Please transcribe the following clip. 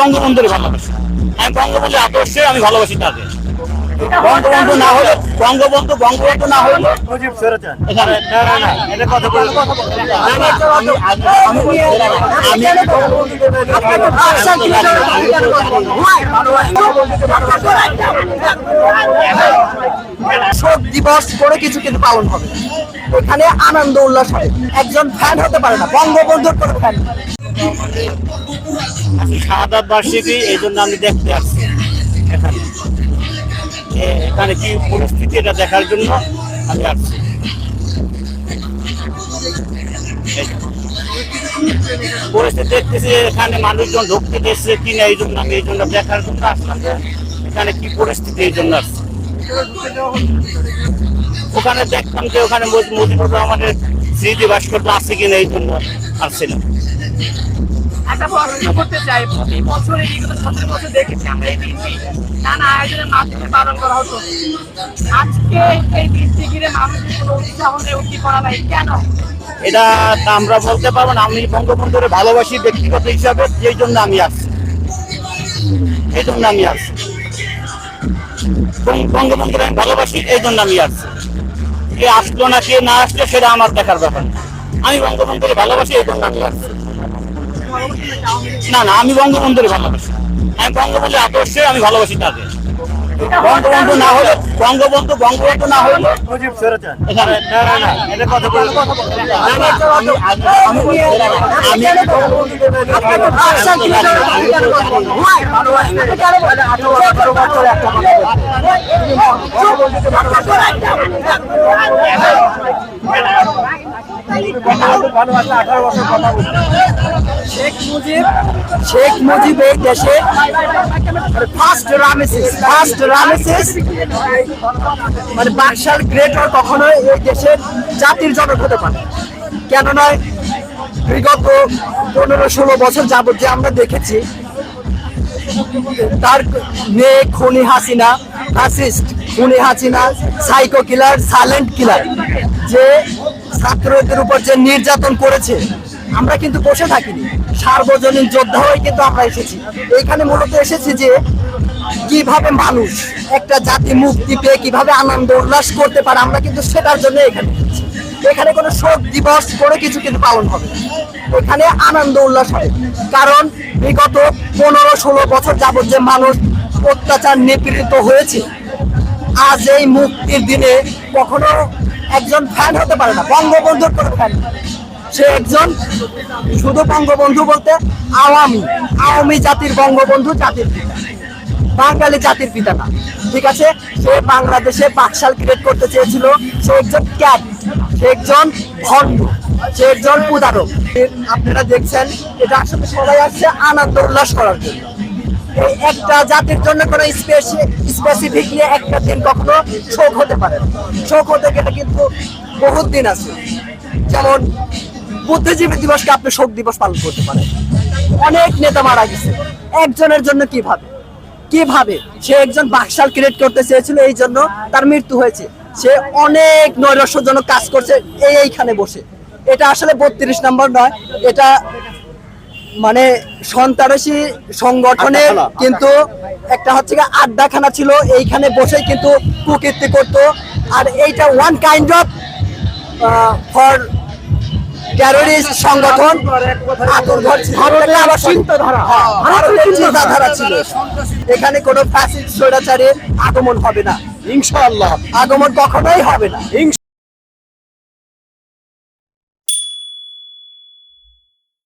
বঙ্গবন্ধুর ভালোবাসি। আমি বঙ্গবন্ধু আদর্শে আমি ভালোবাসি তাকে। বঙ্গবন্ধু না হলে বঙ্গবন্ধু বঙ্গবন্ধু না হলে শোক দিবস করে কিছু কিন্তু পালন হবে। এখানে আনন্দ উল্লাস হবে একজন ফ্যান হতে পারে না। বঙ্গবন্ধুর কোনো ফ্যান শাহাদাত বার্ষিকী এই জন্য আমি দেখতে আসছি এখানে। এখানে কি পরিস্থিতি এটা দেখার জন্য আমি আসছি। পরিস্থিতি দেখতেছি এখানে মানুষজন ঢুকতে দিচ্ছে কিনা এই জন্য আমি এই জন্য দেখার জন্য আসলাম এখানে কি পরিস্থিতি, এই জন্য আসছি। ওখানে দেখতাম যে ওখানে মজি- মুজিবুর রহমানের স্মৃতি ভাস্কর্য আছে কিনা এই জন্য আসছিলাম একটা প্রশ্ন করতে চাই প্রতি বছর বিগত সতেরো বছর দেখেছি আমরা এই দিনটি। নানা আয়োজনের মাধ্যমে পালন করা হতো। আজকে এই দিনটি ঘিরে মানুষের কোনো উৎসাহ নেই উদ্দীপনা নাই। কেন? এটা আমরা বলতে পারব না আমি বঙ্গবন্ধুরে ভালোবাসি ব্যক্তিগত হিসাবে যেই জন্য আমি আসছি। এই জন্য আমি আসছি। বঙ্গ- বঙ্গবন্ধুরে আমি ভালোবাসি এই জন্য আমি আসছি। কে আসলো না কে না আসলো সেটা আমার দেখার ব্যাপার না। আমি বঙ্গবন্ধুরে ভালোবাসি এই জন্য না না আমি বঙ্গবন্ধুরে ভালোবাসি আমি বঙ্গবন্ধু আদর্শে আমি ভালোবাসি তাকে বঙ্গবন্ধু না হলে বঙ্গবন্ধু বঙ্গবন্ধু না হলে মুজিব সরেছেন এখানে না না না এটা কথা বলে না, না, আমি- আমি- আমি- শেখ মুজিব, শেখ দেশে ফার্স্ট রামেসিস ফার্স্ট রামেসিস মানে বাকশাল গ্রেটর কখনোই এই দেশের জাতির জনক হতে পারে। কেন নয় বিগত পনেরো ষোলো বছর যাবত যে আমরা দেখেছি, তার মেয়ে খুনি হাসিনা ফাসিস্ট খুনি Hasina psycho killer silent killer যে ছাত্রদের উপর যে নির্যাতন করেছে, আমরা কিন্তু বসে থাকিনি। সার্বজনীন যোদ্ধা হয়ে কিন্তু আমরা এসেছি। এখানে মূলত এসেছি যে, কীভাবে মানুষ একটা জাতি মুক্তি পেয়ে কীভাবে আনন্দ উল্লাস করতে পারে, আমরা কিন্তু সেটার জন্য এখানে এখানে কোনো শোক দিবস করে কিছু কিন্তু পালন হবে এখানে আনন্দ উল্লাস হবে কারণ বিগত পনেরো ষোলো বছর যাবত যে মানুষ অত্যাচার নিপীড়িত হয়েছে, আজ এই মুক্তির দিনে কখনো একজন ফ্যান হতে পারে না, বঙ্গবন্ধুর কোনো ফ্যান সে একজন শুধু বঙ্গবন্ধু বলতে আওয়ামী আওয়ামী জাতির বঙ্গবন্ধু জাতির বাঙালি জাতির পিতা না। ঠিক আছে? সে বাংলাদেশে বাকশাল ক্রিয়েট করতে চেয়েছিল। সে একজন ক্যাট সে একজন ভণ্ড সে একজন উদারক আপনারা দেখছেন, এটা আসলে সবাই আসছে আনন্দ উল্লাস করার জন্য। একটা জাতির জন্য কোনো স্পেসিফিকলি একটা দিন কখনো শোক হতে পারে শোক হতে গেলে কিন্তু বহুত দিন আছে। যেমন বুদ্ধিজীবী দিবসকে আপনি শোক দিবস পালন করতে পারেন। অনেক নেতা মারা গেছে। একজনের জন্য কীভাবে? কীভাবে? সে একজন বাকশাল ক্রিয়েট করতে চেয়েছিল, এই জন্য তার মৃত্যু হয়েছে। সে অনেক নৈরাশ্যজনক কাজ করছে এইখানে বসে। এটা আসলে বত্রিশ নম্বর নয়, এটা মানে সন্ত্রাসী সংগঠনের আড্ডাখানা। কিন্তু একটা হচ্ছে আড্ডাখানা ছিল এইখানে বসেই কিন্তু কুকীর্তি করতো। আর এইটা one kind of for terrorist সংগঠন। চিন্তাধারা। ছিল। এখানে কোনো ফ্যাসিস্ট স্বৈরাচারের আগমন হবে না। ইনশাআল্লাহ। আগমন কখনোই হবে না।